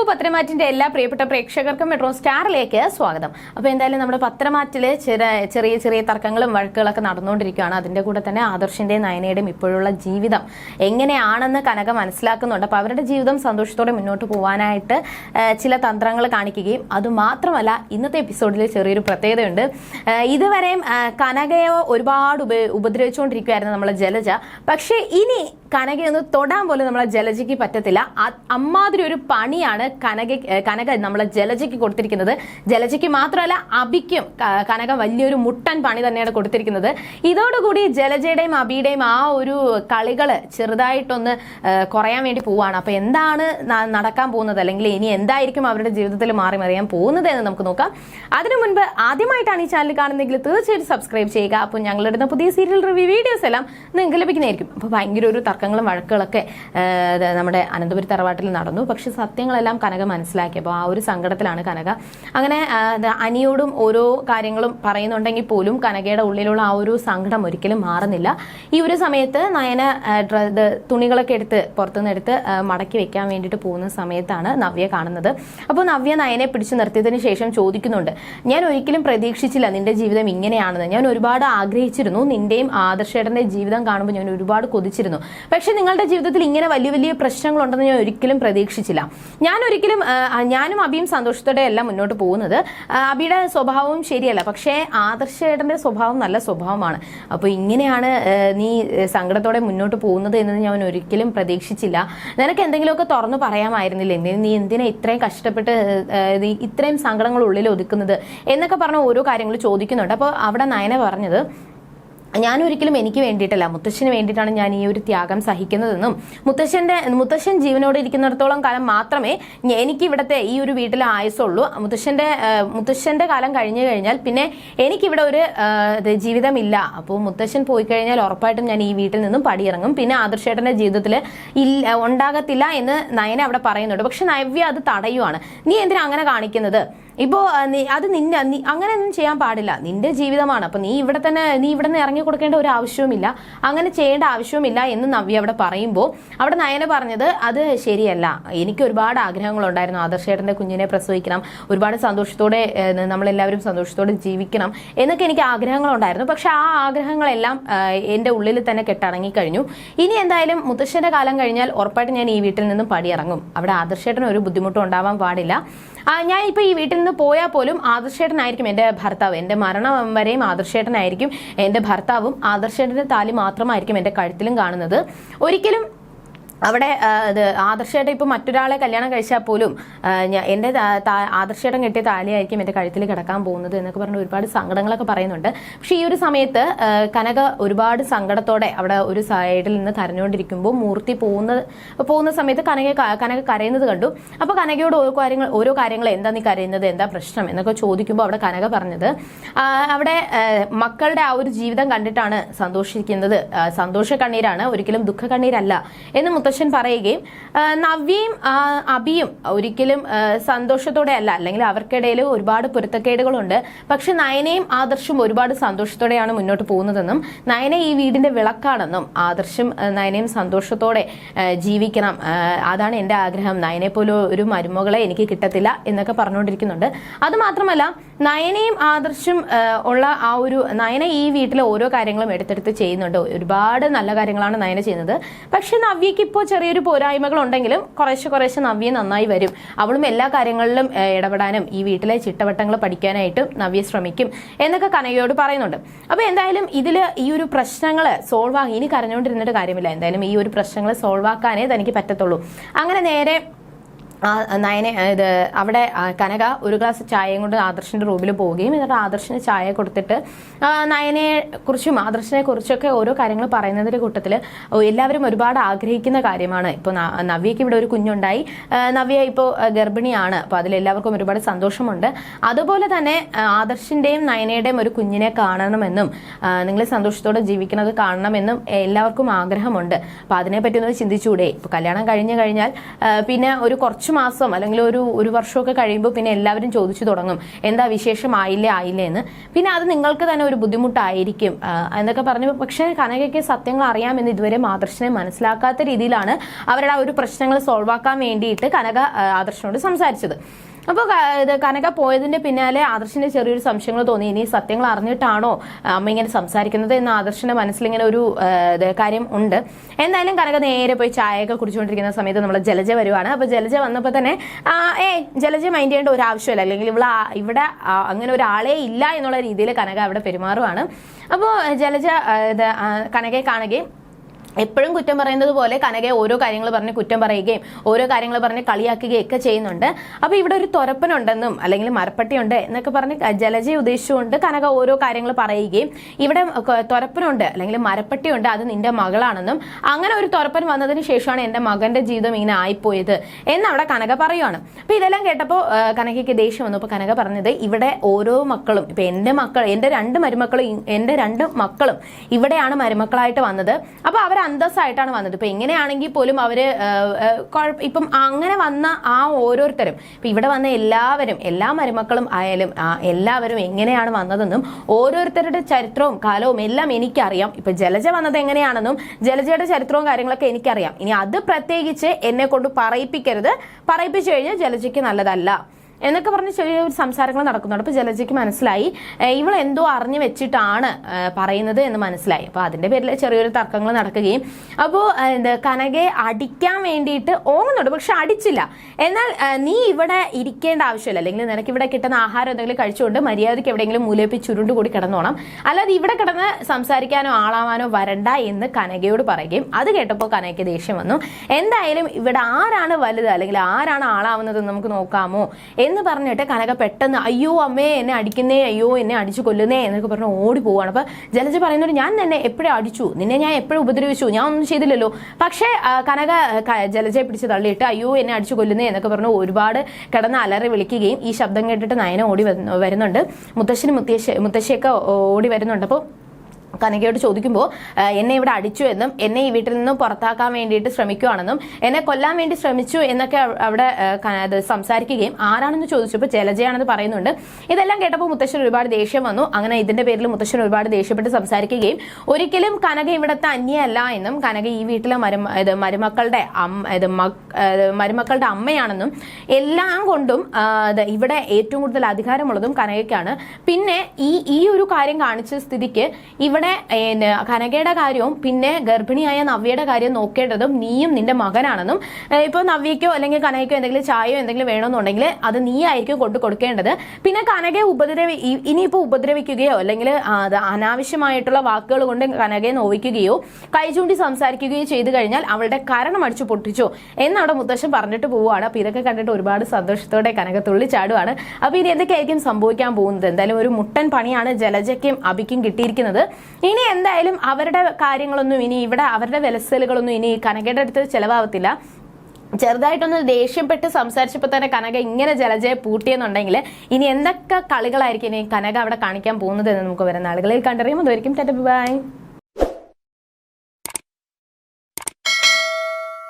അപ്പോൾ പത്രമാറ്റിന്റെ എല്ലാ പ്രിയപ്പെട്ട പ്രേക്ഷകർക്കും മെട്രോ സ്റ്റാറിലേക്ക് സ്വാഗതം. അപ്പോൾ എന്തായാലും നമ്മുടെ പത്രമാറ്റിൽ ചെറിയ ചെറിയ തർക്കങ്ങളും വഴക്കുകളൊക്കെ നടന്നുകൊണ്ടിരിക്കുകയാണ്. അതിന്റെ കൂടെ തന്നെ ആദർശിന്റെയും നയനയുടെയും ഇപ്പോഴുള്ള ജീവിതം എങ്ങനെയാണെന്ന് കനക മനസ്സിലാക്കുന്നുണ്ട്. അപ്പോൾ അവരുടെ ജീവിതം സന്തോഷത്തോടെ മുന്നോട്ട് പോകാനായിട്ട് ചില തന്ത്രങ്ങൾ കാണിക്കുകയും അതുമാത്രമല്ല ഇന്നത്തെ എപ്പിസോഡിൽ ചെറിയൊരു പ്രത്യേകതയുണ്ട്. ഇതുവരെയും കനകയെ ഒരുപാട് ഉപ ഉപദ്രവിച്ചുകൊണ്ടിരിക്കുകയായിരുന്നു നമ്മളെ ജലജ. പക്ഷേ ഇനി കനകയൊന്ന് തൊടാൻ പോലും നമ്മളെ ജലജയ്ക്ക് പറ്റത്തില്ല. അമ്മാതിരി ഒരു പണിയാണ് കനക കനക നമ്മളെ ജലജയ്ക്ക് കൊടുത്തിരിക്കുന്നത്. ജലജയ്ക്ക് മാത്രമല്ല അബിക്കും കനക വലിയൊരു മുട്ടൻ പണി തന്നെയാണ് കൊടുത്തിരിക്കുന്നത്. ഇതോടുകൂടി ജലജയുടെയും അബിയുടെയും ആ ഒരു കളികൾ ചെറുതായിട്ടൊന്ന് കുറയാൻ വേണ്ടി പോവാണ് അപ്പൊ എന്താണ് നടക്കാൻ പോകുന്നത്? അല്ലെങ്കിൽ ഇനി എന്തായിരിക്കും അവരുടെ ജീവിതത്തിൽ മാറി മറിയാൻ പോകുന്നത് എന്ന് നമുക്ക് നോക്കാം. അതിനു മുൻപ് ആദ്യമായിട്ടാണ് ഈ ചാനൽ കാണുന്നതെങ്കിൽ തീർച്ചയായിട്ടും സബ്സ്ക്രൈബ് ചെയ്യുക. അപ്പോൾ ഞങ്ങളിടുന്ന പുതിയ സീരിയൽ റിവ്യൂ വീഡിയോസ് എല്ലാം നിങ്ങൾക്ക് ലഭിക്കുന്നതായിരിക്കും. അപ്പോൾ ഭയങ്കര ഒരു തർക്കങ്ങളും വഴക്കുകളൊക്കെ നമ്മുടെ അനന്തപുരി തറവാട്ടിൽ നടന്നു. പക്ഷെ സത്യങ്ങളെല്ലാം കനക മനസ്സിലാക്കിയപ്പോൾ ആ ഒരു സങ്കടത്തിലാണ് കനക. അങ്ങനെ അനിയോടും ഓരോ കാര്യങ്ങളും പറയുന്നുണ്ടെങ്കിൽ പോലും കനകയുടെ ഉള്ളിലുള്ള ആ ഒരു സങ്കടം ഒരിക്കലും മാറുന്നില്ല. ഈ ഒരു സമയത്ത് നയന തുണികളൊക്കെ എടുത്ത് പുറത്തുനിന്ന് എടുത്ത് മടക്കി വെക്കാൻ വേണ്ടിയിട്ട് പോകുന്ന സമയത്താണ് നവ്യ കാണുന്നത്. അപ്പോൾ നവ്യ നയനെ പിടിച്ചു നിർത്തിയതിന് ശേഷം ചോദിക്കുന്നുണ്ട് ഞാൻ ഒരിക്കലും പ്രതീക്ഷിച്ചില്ല നിന്റെ ജീവിതം ഇങ്ങനെയാണെന്ന്. ഞാൻ ഒരുപാട് ആഗ്രഹിച്ചിരുന്നു. നിന്റെയും ആദർശേട്ടന്റെ ജീവിതം കാണുമ്പോൾ ഞാൻ ഒരുപാട് കൊതിച്ചിരുന്നു. പക്ഷെ നിങ്ങളുടെ ജീവിതത്തിൽ ഇങ്ങനെ വലിയ വലിയ പ്രശ്നങ്ങളുണ്ടെന്ന് ഞാൻ ഒരിക്കലും പ്രതീക്ഷിച്ചില്ല. ഞാൻ ഒരിക്കലും ഞാനും അബിയും സന്തോഷത്തോടെ എല്ലാം മുന്നോട്ട് പോകുന്നത്. അബിയുടെ സ്വഭാവവും ശരിയല്ല. പക്ഷേ ആദർശേട്ടന്റെ സ്വഭാവം നല്ല സ്വഭാവമാണ്. അപ്പോൾ ഇങ്ങനെയാണ് നീ സങ്കടത്തോടെ മുന്നോട്ട് പോകുന്നത് എന്ന് ഞാൻ ഒരിക്കലും പ്രതീക്ഷിച്ചില്ല. നിനക്ക് എന്തെങ്കിലുമൊക്കെ തുറന്നു പറയാമായിരുന്നില്ലേ? നീ എന്തിനാ ഇത്രയും കഷ്ടപ്പെട്ട് നീ ഇത്രയും സങ്കടങ്ങൾ ഉള്ളിൽ ഒതുക്കുന്നത്? എന്നൊക്കെ പറഞ്ഞ ഓരോ കാര്യങ്ങൾ ചോദിക്കുന്നുണ്ട്. അപ്പോൾ അവിടെ നയന പറഞ്ഞത് ഞാൻ ഒരിക്കലും എനിക്ക് വേണ്ടിയിട്ടല്ല. മുത്തശ്ശന് വേണ്ടിയിട്ടാണ് ഞാൻ ഈ ഒരു ത്യാഗം സഹിക്കുന്നതെന്നും മുത്തശ്ശന്റെ മുത്തശ്ശൻ ജീവനോടെ ഇരിക്കുന്നിടത്തോളം കാലം മാത്രമേ എനിക്ക് ഇവിടുത്തെ ഈ ഒരു വീട്ടിലെ ആയുസുള്ളൂ മുത്തശ്ശന്റെ മുത്തശ്ശന്റെ കാലം കഴിഞ്ഞു കഴിഞ്ഞാൽ പിന്നെ എനിക്കിവിടെ ഒരു ജീവിതമില്ല. അപ്പോൾ മുത്തശ്ശൻ പോയി കഴിഞ്ഞാൽ ഉറപ്പായിട്ടും ഞാൻ ഈ വീട്ടിൽ നിന്നും പടിയിറങ്ങും. പിന്നെ ആദർശേട്ടന്റെ ജീവിതത്തിൽ ഇല്ല ഉണ്ടാകത്തില്ല എന്ന് നയന അവിടെ പറയുന്നുണ്ട്. പക്ഷെ നവ്യ അത് തടയുവാണ്. നീ എന്തിനാ അങ്ങനെ കാണിക്കുന്നത്? ഇപ്പോ അത് നിന്റെ അങ്ങനെ ഒന്നും ചെയ്യാൻ പാടില്ല. നിന്റെ ജീവിതമാണ്. അപ്പൊ നീ ഇവിടെ തന്നെ നീ ഇവിടെ നിന്ന് ഇറങ്ങി കൊടുക്കേണ്ട ഒരു ആവശ്യവുമില്ല. അങ്ങനെ ചെയ്യേണ്ട ആവശ്യവുമില്ല എന്ന് നവ്യ അവിടെ പറയുമ്പോൾ അവിടെ നയന പറഞ്ഞത് അത് ശരിയല്ല. എനിക്ക് ഒരുപാട് ആഗ്രഹങ്ങളുണ്ടായിരുന്നു. ആദർശേട്ടന്റെ കുഞ്ഞിനെ പ്രസവിക്കണം. ഒരുപാട് സന്തോഷത്തോടെ നമ്മളെല്ലാവരും സന്തോഷത്തോടെ ജീവിക്കണം എന്നൊക്കെ എനിക്ക് ആഗ്രഹങ്ങളുണ്ടായിരുന്നു. പക്ഷെ ആ ആഗ്രഹങ്ങളെല്ലാം എന്റെ ഉള്ളിൽ തന്നെ കെട്ടടങ്ങി കഴിഞ്ഞു ഇനി എന്തായാലും മുത്തശ്ശന്റെ കാലം കഴിഞ്ഞാൽ ഉറപ്പായിട്ട് ഞാൻ ഈ വീട്ടിൽ നിന്നും പടിയിറങ്ങും. അവിടെ ആദർശേട്ടന് ഒരു ബുദ്ധിമുട്ടും ഉണ്ടാവാൻ പാടില്ല. ഞാൻ ഇപ്പൊ ഈ വീട്ടിൽ നിന്ന് പോയാൽ പോലും ആദർശേട്ടനായിരിക്കും എന്റെ ഭർത്താവ്. എന്റെ മരണം വരെയും ആദർശേട്ടനായിരിക്കും എന്റെ ഭർത്താവും ആദർശേട്ടന്റെ താലി മാത്രമായിരിക്കും എന്റെ കഴുത്തിലും കാണുന്നത്. ഒരിക്കലും അവിടെ ഇത് ആദർശേട്ടൻ ഇപ്പൊ മറ്റൊരാളെ കല്യാണം കഴിച്ചാൽ പോലും എന്റെ ആദർശേട്ടൻ കെട്ടിയ താലിയായിരിക്കും എന്റെ കഴുത്തിൽ കിടക്കാൻ പോകുന്നത് എന്നൊക്കെ പറഞ്ഞ് ഒരുപാട് സങ്കടങ്ങളൊക്കെ പറയുന്നുണ്ട്. പക്ഷേ ഈ ഒരു സമയത്ത് കനക ഒരുപാട് സങ്കടത്തോടെ അവിടെ ഒരു സൈഡിൽ നിന്ന് കരഞ്ഞുകൊണ്ടിരിക്കുമ്പോൾ മൂർത്തി പോകുന്ന പോകുന്ന സമയത്ത് കനക കനക കരയുന്നത് കണ്ടു. അപ്പോൾ കനകയോട് ഓരോ കാര്യങ്ങൾ ഓരോ കാര്യങ്ങൾ എന്താ നീ കരയുന്നത്? എന്താ പ്രശ്നം? എന്നൊക്കെ ചോദിക്കുമ്പോൾ അവിടെ കനക പറഞ്ഞത് അവിടെ മക്കളുടെ ആ ഒരു ജീവിതം കണ്ടിട്ടാണ് സന്തോഷിക്കുന്നത്. സന്തോഷ കണ്ണീരാണ് ഒരിക്കലും ദുഃഖ കണ്ണീരല്ല എന്ന് മുത്തശ്ശൻ പറയുകയും നവ്യയും അബിയും ഒരിക്കലും സന്തോഷത്തോടെ അല്ല. അല്ലെങ്കിൽ അവർക്കിടയിൽ ഒരുപാട് പൊരുത്തക്കേടുകളുണ്ട്. പക്ഷെ നയനയും ആദർശും ഒരുപാട് സന്തോഷത്തോടെയാണ് മുന്നോട്ട് പോകുന്നതെന്നും നയന ഈ വീടിന്റെ വിളക്കാണെന്നും ആദർശും നയനയും സന്തോഷത്തോടെ ജീവിക്കണം. അതാണ് എന്റെ ആഗ്രഹം. നയനെ പോലെ ഒരു മരുമകളെ എനിക്ക് കിട്ടത്തില്ല എന്നൊക്കെ പറഞ്ഞുകൊണ്ടിരിക്കുന്നുണ്ട്. അത് മാത്രമല്ല നയനയും ആദർശും ഉള്ള ആ ഒരു നയന ഈ വീട്ടിലെ ഓരോ കാര്യങ്ങളും എടുത്തെടുത്ത് ചെയ്യുന്നുണ്ട്. ഒരുപാട് നല്ല കാര്യങ്ങളാണ് നയന ചെയ്യുന്നത്. പക്ഷെ നവ്യക്ക് ഇപ്പോൾ ചെറിയൊരു പോരായ്മകൾ ഉണ്ടെങ്കിലും കുറേശ്ശെ കുറേശ്ശെ നവ്യ നന്നായി വരും. അവളും എല്ലാ കാര്യങ്ങളിലും ഇടപെടാനും ഈ വീട്ടിലെ ചിട്ടവട്ടങ്ങൾ പഠിക്കാനായിട്ടും നവ്യ ശ്രമിക്കും എന്നൊക്കെ കനകയോട് പറയുന്നുണ്ട്. അപ്പോൾ എന്തായാലും ഇതിൽ ഈ ഒരു പ്രശ്നങ്ങൾ സോൾവ് ആകും ഇനി കരഞ്ഞുകൊണ്ടിരുന്നിട്ട് കാര്യമില്ല. എന്തായാലും ഈ ഒരു പ്രശ്നങ്ങൾ സോൾവ് ആക്കാനേ തനിക്ക് പറ്റത്തുള്ളൂ. അങ്ങനെ നേരെ ആ നയനെ ഇത് അവിടെ കനക ഒരു ഗ്ലാസ് ചായയും കൊണ്ട് ആദർശിന്റെ റൂമിൽ പോവുകയും എന്നിട്ട് ആദർശിന് ചായ കൊടുത്തിട്ട് നയനയെ കുറിച്ചും ആദർശിനെ കുറിച്ചൊക്കെ ഓരോ കാര്യങ്ങൾ പറയുന്നതിന്റെ കൂട്ടത്തിൽ എല്ലാവരും ഒരുപാട് ആഗ്രഹിക്കുന്ന കാര്യമാണ്. ഇപ്പോൾ നവ്യയ്ക്ക് ഇവിടെ ഒരു കുഞ്ഞുണ്ടായി. നവ്യ ഇപ്പോൾ ഗർഭിണിയാണ്. അപ്പോൾ അതിലെല്ലാവർക്കും ഒരുപാട് സന്തോഷമുണ്ട്. അതുപോലെ തന്നെ ആദർശിന്റെയും നയനയുടെയും ഒരു കുഞ്ഞിനെ കാണണമെന്നും നിങ്ങൾ സന്തോഷത്തോടെ ജീവിക്കുന്നത് കാണണമെന്നും എല്ലാവർക്കും ആഗ്രഹമുണ്ട്. അപ്പോൾ അതിനെപ്പറ്റി ഒന്ന് ചിന്തിച്ചുകൂടെ ഇപ്പോൾ കല്യാണം കഴിഞ്ഞു കഴിഞ്ഞാൽ പിന്നെ ഒരു കുറച്ച് മാസം അല്ലെങ്കിൽ ഒരു ഒരു വർഷമൊക്കെ കഴിയുമ്പോൾ പിന്നെ എല്ലാവരും ചോദിച്ചു തുടങ്ങും. എന്താ വിശേഷമായില്ലേ ആയില്ലേ? എന്ന്. പിന്നെ അത് നിങ്ങൾക്ക് തന്നെ ഒരു ബുദ്ധിമുട്ടായിരിക്കും. എന്നൊക്കെ പറഞ്ഞു പക്ഷേ കനകയ്ക്ക് സത്യങ്ങൾ അറിയാമെന്ന് ഇതുവരെ ആദർശനെ മനസ്സിലാക്കാത്ത രീതിയിലാണ് അവരുടെ ആ ഒരു പ്രശ്നങ്ങൾ സോൾവ് ആക്കാൻ വേണ്ടിയിട്ട് കനക ആദർശനോട് സംസാരിച്ചത്. അപ്പോൾ ഇത് കനക പോയതിന്റെ പിന്നാലെ ആദർശിന് ചെറിയൊരു സംശയങ്ങൾ തോന്നി. ഇനി സത്യങ്ങൾ അറിഞ്ഞിട്ടാണോ അമ്മ ഇങ്ങനെ സംസാരിക്കുന്നത് എന്ന് ആദർശിന്റെ മനസ്സിൽ ഇങ്ങനെ ഒരു കാര്യം ഉണ്ട്. എന്തായാലും കനക നേരെ പോയി ചായയൊക്കെ കുടിച്ചുകൊണ്ടിരിക്കുന്ന സമയത്ത് നമ്മൾ ജലജ വരുവാണ്. അപ്പോൾ ജലജ വന്നപ്പോൾ തന്നെ ഏ ജലജ മൈൻഡ് ചെയ്യേണ്ട ഒരു ആവശ്യമില്ല. അല്ലെങ്കിൽ ഇവിടെ ഇവിടെ അങ്ങനെ ഒരാളെ ഇല്ല എന്നുള്ള രീതിയിൽ കനക അവിടെ പെരുമാറുവാണ്. അപ്പോൾ ജലജ കനകയെ കാണുകയും എപ്പോഴും കുറ്റം പറയുന്നത് പോലെ കനകയെ ഓരോ കാര്യങ്ങൾ പറഞ്ഞ് കുറ്റം പറയുകയും ഓരോ കാര്യങ്ങൾ പറഞ്ഞ് കളിയാക്കുകയും ഒക്കെ ചെയ്യുന്നുണ്ട്. അപ്പോൾ ഇവിടെ ഒരു തുറപ്പനുണ്ടെന്നും അല്ലെങ്കിൽ മരപ്പട്ടിയുണ്ട് എന്നൊക്കെ പറഞ്ഞ് ജലജയെ ഉദ്ദേശിച്ചുകൊണ്ട് കനക ഓരോ കാര്യങ്ങൾ പറയുകയും ഇവിടെ തുറപ്പനുണ്ട് അല്ലെങ്കിൽ മരപ്പട്ടിയുണ്ട് അത് നിന്റെ മകളാണെന്നും അങ്ങനെ ഒരു തുറപ്പൻ വന്നതിന് ശേഷമാണ് എന്റെ മകന്റെ ജീവിതം ഇങ്ങനെ ആയിപ്പോയത് എന്നവിടെ കനക പറയുവാണ്. അപ്പോൾ ഇതെല്ലാം കേട്ടപ്പോൾ കനകയ്ക്ക് ദേഷ്യം വന്നു. അപ്പോൾ കനക പറഞ്ഞത് ഇവിടെ ഓരോ മക്കളും ഇപ്പൊ എന്റെ മക്കൾ എന്റെ രണ്ട് മരുമക്കളും എന്റെ രണ്ട് മക്കളും ഇവിടെയാണ് മരുമക്കളായിട്ട് വന്നത്. അപ്പോൾ അവർ അന്തസ്സായിട്ടാണ് വന്നത്. ഇപ്പം എങ്ങനെയാണെങ്കിൽ പോലും അവർ ഇപ്പം അങ്ങനെ വന്ന ആ ഓരോരുത്തരും ഇപ്പം ഇവിടെ വന്ന എല്ലാവരും എല്ലാ മരുമക്കളും ആയാലും എല്ലാവരും എങ്ങനെയാണ് വന്നതെന്നും ഓരോരുത്തരുടെ ചരിത്രവും കാലവും എല്ലാം എനിക്കറിയാം. ഇപ്പം ജലജ വന്നത് എങ്ങനെയാണെന്നും ജലജയുടെ ചരിത്രവും കാര്യങ്ങളൊക്കെ എനിക്കറിയാം. ഇനി അത് പ്രത്യേകിച്ച് എന്നെ കൊണ്ട് പറയിപ്പിക്കരുത്. പറയിപ്പിച്ചു കഴിഞ്ഞാൽ ജലജയ്ക്ക് നല്ലതല്ല. എന്നൊക്കെ പറഞ്ഞ് ചെറിയ ഒരു സംസാരങ്ങൾ നടക്കുന്നുണ്ട്. അപ്പോൾ ജലജയ്ക്ക് മനസ്സിലായി. ഇവൾ എന്തോ അറിഞ്ഞു വെച്ചിട്ടാണ് പറയുന്നത് എന്ന് മനസ്സിലായി. അപ്പോൾ അതിന്റെ പേരിൽ ചെറിയൊരു തർക്കങ്ങൾ നടക്കുകയും. അപ്പോൾ എന്ത് കനകയെ അടിക്കാൻ വേണ്ടിയിട്ട് ഓങ്ങുന്നുണ്ട്. പക്ഷെ അടിച്ചില്ല. എന്നാൽ നീ ഇവിടെ ഇരിക്കേണ്ട ആവശ്യമില്ല. അല്ലെങ്കിൽ നിനക്ക് ഇവിടെ കിട്ടുന്ന ആഹാരം എന്തെങ്കിലും കഴിച്ചുകൊണ്ട് മര്യാദയ്ക്ക് എവിടെയെങ്കിലും മൂലപ്പി ചുരുണ്ട് കൂടി കിടന്നോണം. അല്ലാതെ ഇവിടെ കിടന്ന് സംസാരിക്കാനോ ആളാവാനോ വരണ്ട എന്ന് കനകയോട് പറയുകയും അത് കേട്ടപ്പോൾ കനകയ്ക്ക് ദേഷ്യം വന്നു. എന്തായാലും ഇവിടെ ആരാണ് വലുത്? അല്ലെങ്കിൽ ആരാണ് ആളാവുന്നത് നമുക്ക് നോക്കാമോ? എന്ന് പറഞ്ഞിട്ട് കനക പെട്ടെന്ന് അയ്യോ അമ്മേ എന്നെ അടിക്കുന്നേ അയ്യോ എന്നെ അടിച്ചു കൊല്ലുന്നേ എന്നൊക്കെ പറഞ്ഞ് ഓടി പോവാണ്. അപ്പൊ ജലജ പറയുന്നത് ഞാൻ തന്നെ എപ്പോഴും അടിച്ചു? നിന്നെ ഞാൻ എപ്പോഴും ഉപദ്രവിച്ചു. ഞാൻ ഒന്നും ചെയ്തില്ലല്ലോ. പക്ഷേ കനക ജലജയെ പിടിച്ച് തള്ളിയിട്ട് അയ്യോ എന്നെ അടിച്ചു കൊല്ലുന്നേ എന്നൊക്കെ പറഞ്ഞ് ഒരുപാട് കിടന്ന് അലറി വിളിക്കുകയും ഈ ശബ്ദം കേട്ടിട്ട് നയന ഓടി വരുന്നുണ്ട്. മുത്തശ്ശനും മുത്തശ്ശി മുത്തശ്ശിയൊക്കെ ഓടി വരുന്നുണ്ട്. അപ്പോൾ കനകയോട് ചോദിക്കുമ്പോൾ എന്നെ ഇവിടെ അടിച്ചു എന്നും എന്നെ ഈ വീട്ടിൽ നിന്നും പുറത്താക്കാൻ വേണ്ടിയിട്ട് ശ്രമിക്കുകയാണെന്നും എന്നെ കൊല്ലാൻ വേണ്ടി ശ്രമിച്ചു എന്നൊക്കെ അവ- അവിടെ സംസാരിക്കുകയും ആരാണെന്ന് ചോദിച്ചപ്പോൾ ജലജയാണെന്ന് പറയുന്നുണ്ട്. ഇതെല്ലാം കേട്ടപ്പോൾ മുത്തശ്ശൻ ഒരുപാട് ദേഷ്യം വന്നു. അങ്ങനെ ഇതിന്റെ പേരിൽ മുത്തശ്ശൻ ഒരുപാട് ദേഷ്യപ്പെട്ട് സംസാരിക്കുകയും ഒരിക്കലും കനക ഇവിടുത്തെ അന്യയല്ല എന്നും കനക ഈ വീട്ടിലെ മരുമ ഇത് മരുമക്കളുടെ മരുമക്കളുടെ അമ്മയാണെന്നും എല്ലാം കൊണ്ടും ഇവിടെ ഏറ്റവും കൂടുതൽ അധികാരമുള്ളതും കനകയ്ക്കാണ്. പിന്നെ ഈ ഈ ഒരു കാര്യം കാണിച്ച സ്ഥിതിക്ക് ഇവിടെ ഏന് കനകയുടെ കാര്യവും പിന്നെ ഗർഭിണിയായ നവ്യയുടെ കാര്യം നോക്കേണ്ടതും നീയും നിന്റെ മകനാണെന്നും ഇപ്പൊ ഇപ്പോൾ നവ്യയ്ക്കോ അല്ലെങ്കിൽ കനകയ്ക്കോ എന്തെങ്കിലും ചായയോ എന്തെങ്കിലും വേണമെന്നുണ്ടെങ്കിൽ അത് നീ ആയിരിക്കും കൊണ്ടു കൊടുക്കേണ്ടത്. പിന്നെ കനകയെ ഉപദ്രവി ഇനിയിപ്പോ ഉപദ്രവിക്കുകയോ അല്ലെങ്കിൽ അത് അനാവശ്യമായിട്ടുള്ള വാക്കുകൾ കൊണ്ട് കനകയെ നോവിക്കുകയോ കൈ ചൂണ്ടി സംസാരിക്കുകയോ ചെയ്തു കഴിഞ്ഞാൽ അവളുടെ കരണം അടിച്ചു പൊട്ടിച്ചു എന്നവിടെ മുത്തശ്ശൻ പറഞ്ഞിട്ട് പോവുകയാണ്. അപ്പോൾ ഇതൊക്കെ കണ്ടിട്ട് ഒരുപാട് സന്തോഷത്തോടെ കനക തുള്ളിച്ചാടുവാണ് അപ്പോൾ ഇനി എന്തൊക്കെയായിരിക്കും സംഭവിക്കാൻ പോകുന്നത്? എന്തായാലും ഒരു മുട്ടൻ പണിയാണ് ജലജയ്ക്കും അബിക്കും കിട്ടിയിരിക്കുന്നത്. ഇനി എന്തായാലും അവരുടെ കാര്യങ്ങളൊന്നും ഇനി ഇവിടെ അവരുടെ വിലസലുകളൊന്നും ഇനി കനകയുടെ അടുത്ത് ചിലവാകത്തില്ല ചെറുതായിട്ടൊന്ന് ദേഷ്യപ്പെട്ട് സംസാരിച്ചപ്പോൾ തന്നെ കനക ഇങ്ങനെ ജലജയെ പൂട്ടിയെന്നുണ്ടെങ്കിൽ ഇനി എന്തൊക്കെ കളികളായിരിക്കും ഇനി കനക അവിടെ കാണിക്കാൻ പോകുന്നത് എന്ന് നമുക്ക് വരുന്ന ആളുകളിൽ കണ്ടറിയുമ്പോൾ അതായിരിക്കും ബൈ.